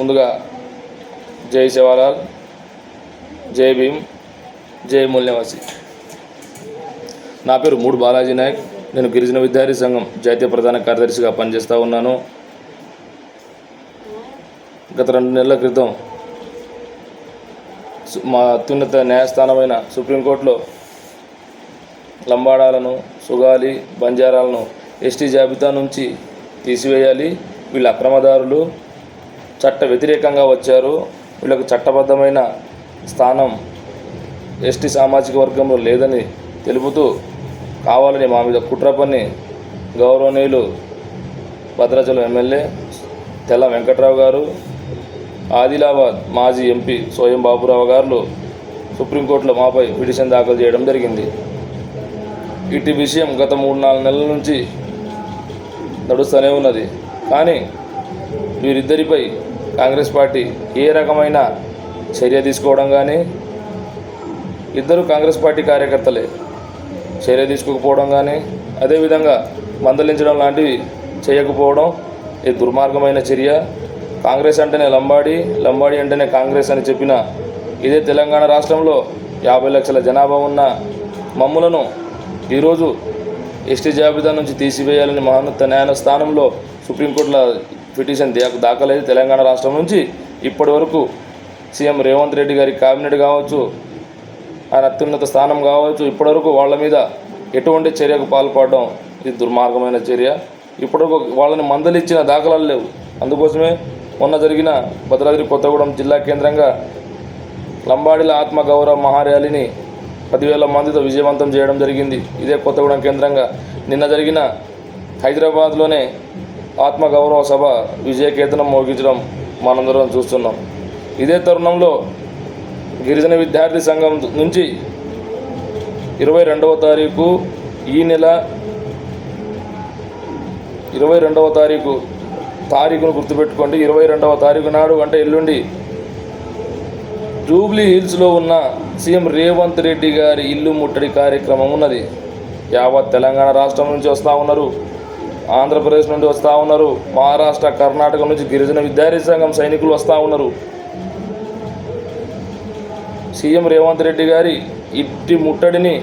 ముందుగా జై జవహర్లాల్ జై భీమ్ జై మూల్యవాసి నా పేరు మూడు బాలాజీ నాయక్. నేను గిరిజన విద్యార్థి సంఘం జాతీయ ప్రధాన కార్యదర్శిగా పనిచేస్తూ ఉన్నాను. గత రెండు నెలల క్రితం మా అత్యున్నత న్యాయస్థానమైన సుప్రీంకోర్టులో లంబాడాలను సుగాలి బంజారాలను ఎస్టీ జాబితా నుంచి తీసివేయాలి. వీళ్ళు అక్రమదారులు చట్ట వ్యతిరేకంగా వచ్చారు. వీళ్ళకు చట్టబద్ధమైన స్థానం ఎస్టీ సామాజిక వర్గంలో లేదని తెలుపుతూ కావాలని మా మీద కుట్ర పని గౌరవనీయులు భద్రాచలం ఎమ్మెల్యే తెల్ల వెంకట్రావు గారు ఆదిలాబాద్ మాజీ ఎంపీ సోయం బాబురావు గారు సుప్రీంకోర్టులో మాపై పిటిషన్ దాఖలు చేయడం జరిగింది. ఇటు విషయం గత మూడు నాలుగు నెలల నుంచి నడుస్తూనే ఉన్నది. కానీ వీరిద్దరిపై కాంగ్రెస్ పార్టీ ఏ రకమైన చర్య తీసుకోవడం కానీ ఇద్దరు కాంగ్రెస్ పార్టీ కార్యకర్తలే చర్య తీసుకోకపోవడం కానీ అదేవిధంగా మందలించడం లాంటివి చేయకపోవడం ఇది దుర్మార్గమైన చర్య. కాంగ్రెస్ అంటేనే లంబాడి లంబాడి అంటేనే కాంగ్రెస్ అని చెప్పిన ఇదే తెలంగాణ రాష్ట్రంలో యాభై లక్షల జనాభా ఉన్న మమ్ములను ఈరోజు ఎస్టీ జాబితా నుంచి తీసివేయాలని మహోన్నత న్యాయస్థానంలో సుప్రీంకోర్టులో పిటిషన్ దాఖలైంది తెలంగాణ రాష్ట్రం నుంచి ఇప్పటి వరకు సీఎం రేవంత్ రెడ్డి గారి కేబినెట్ కావచ్చు ఆయన అత్యున్నత స్థానం కావచ్చు ఇప్పటివరకు వాళ్ళ మీద ఎటువంటి చర్యకు పాల్పడడం ఇది దుర్మార్గమైన చర్య. ఇప్పటివరకు వాళ్ళని మందలిచ్చిన దాఖలాలు లేవు. అందుకోసమే మొన్న జరిగిన భద్రాద్రి కొత్తగూడెం జిల్లా కేంద్రంగా లంబాడిల ఆత్మగౌరవ మహార్యాలిని పదివేల మందితో విజయవంతం చేయడం జరిగింది. ఇదే కొత్తగూడెం కేంద్రంగా. నిన్న జరిగిన హైదరాబాద్లోనే ఆత్మగౌరవ సభ విజయకేతనం మోగించడం మనందరం చూస్తున్నాం. ఇదే తరుణంలో గిరిజన విద్యార్థి సంఘం నుంచి ఇరవై రెండవ తారీఖు ఈ నెల ఇరవై రెండవ తారీఖు తారీఖును గుర్తుపెట్టుకోండి. ఇరవై రెండవ తారీఖు నాడు అంటే ఎల్లుండి జూబ్లీ హిల్స్లో ఉన్న సీఎం రేవంత్ రెడ్డి గారి ఇల్లు ముట్టడి కార్యక్రమం ఉన్నది. యావత్ తెలంగాణ రాష్ట్రం నుంచి వస్తూ ఉన్నారు. ఆంధ్రప్రదేశ్ నుండి వస్తూ ఉన్నారు. మహారాష్ట్ర కర్ణాటక నుంచి గిరిజన విద్యార్థి సంఘం సైనికులు వస్తూ ఉన్నారు. సీఎం రేవంత్ రెడ్డి గారి ఇట్టి ముట్టడిని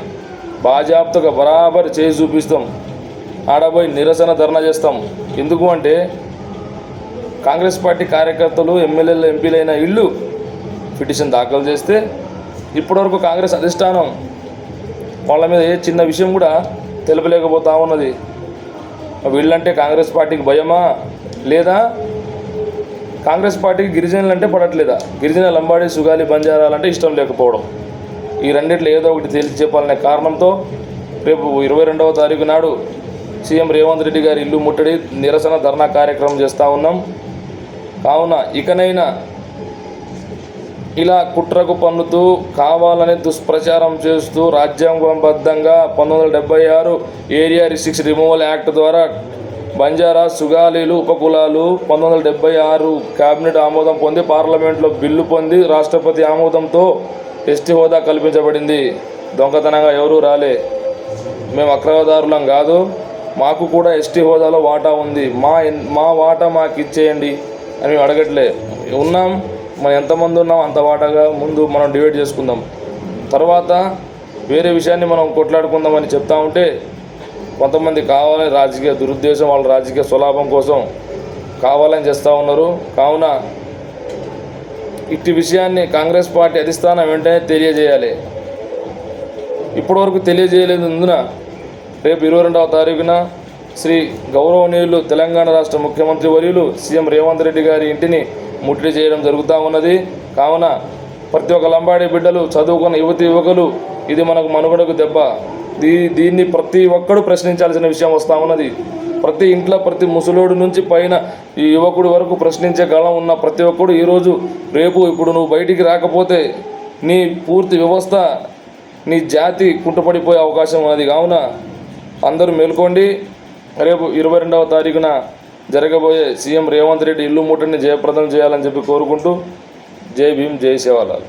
బాజాప్తగా బరాబర్ చేసి చూపిస్తాం. ఆడబోయి నిరసన ధర్నా చేస్తాం. ఎందుకు అంటే కాంగ్రెస్ పార్టీ కార్యకర్తలు ఎమ్మెల్యేలు ఎంపీలైన ఇళ్ళు పిటిషన్ దాఖలు చేస్తే ఇప్పటివరకు కాంగ్రెస్ అధిష్టానం వాళ్ళ మీద ఏ చిన్న విషయం కూడా తెలపలేకపోతా ఉన్నది. వీళ్ళంటే కాంగ్రెస్ పార్టీకి భయమా? లేదా? కాంగ్రెస్ పార్టీకి గిరిజనులు అంటే పడట్లేదా? గిరిజన లంబాడి సుగాలి బంజారాలంటే ఇష్టం లేకపోవడం. ఈ రెండిట్లో ఏదో ఒకటి తేల్చి చెప్పాలనే కారణంతో రేపు ఇరవై రెండవ తారీఖు నాడు సీఎం రేవంత్ రెడ్డి గారి ఇల్లు ముట్టడి నిరసన ధర్నా కార్యక్రమం చేస్తూ ఉన్నాం. కావున ఇకనైనా ఇలా కుట్రకు పన్నుతూ కావాలని దుష్ప్రచారం చేస్తూ రాజ్యాంగబద్ధంగా పంతొమ్మిది వందల డెబ్బై ఆరు ఏరియా రిసిక్స్ రిమూవల్ యాక్ట్ ద్వారా బంజారా సుగాలీలు ఉపకులాలు పంతొమ్మిది వందల డెబ్బై ఆరు కేబినెట్ ఆమోదం పొంది పార్లమెంట్లో బిల్లు పొంది రాష్ట్రపతి ఆమోదంతో ఎస్టీ హోదా కల్పించబడింది. దొంగతనంగా ఎవరూ రాలే. మేము అక్రమదారులం కాదు. మాకు కూడా ఎస్టీ హోదాలో వాటా ఉంది. మా మా వాటా మాకు ఇచ్చేయండి అని మేము అడగట్లే. ఉన్నాం. మనం ఎంతమంది ఉన్నాం అంత వాటాగా ముందు మనం డివైడ్ చేసుకుందాం. తర్వాత వేరే విషయాన్ని మనం కొట్లాడుకుందామని చెప్తా ఉంటే కొంతమంది కావాలని రాజకీయ దురుద్దేశం వాళ్ళ రాజకీయ స్వలాభం కోసం కావాలని చేస్తూ ఉన్నారు. కావున ఇట్టి విషయాన్ని కాంగ్రెస్ పార్టీ అధిష్టానం వెంటనే తెలియజేయాలి. ఇప్పటివరకు తెలియజేయలేనందున రేపు ఇరవై రెండవ తారీఖున శ్రీ గౌరవనీయులు తెలంగాణ రాష్ట్ర ముఖ్యమంత్రి వర్యులు సీఎం రేవంత్ రెడ్డి గారి ఇంటిని ముట్టడి చేయడం జరుగుతూ ఉన్నది. కావున ప్రతి ఒక్క లంబాడి బిడ్డలు చదువుకున్న యువతి యువకులు ఇది మనకు మనుగడకు దెబ్బ. దీ దీన్ని ప్రతి ఒక్కడు ప్రశ్నించాల్సిన విషయం వస్తూ ఉన్నది. ప్రతి ఇంట్లో ప్రతి ముసలోడు నుంచి పైన ఈ యువకుడి వరకు ప్రశ్నించే గళం ఉన్న ప్రతి ఒక్కడు ఈరోజు రేపు ఇప్పుడు నువ్వు బయటికి రాకపోతే నీ పూర్తి వ్యవస్థ నీ జాతి కుంటపడిపోయే అవకాశం ఉన్నది. కావున అందరూ మేల్కోండి. రేపు ఇరవై రెండవ తారీఖున జరగబోయే సీఎం రేవంత్ రెడ్డి ఇల్లు ముట్టడిని జయప్రదం చేయాలని చెప్పి కోరుకుంటూ జై భీమ్ జై సేవాలాలు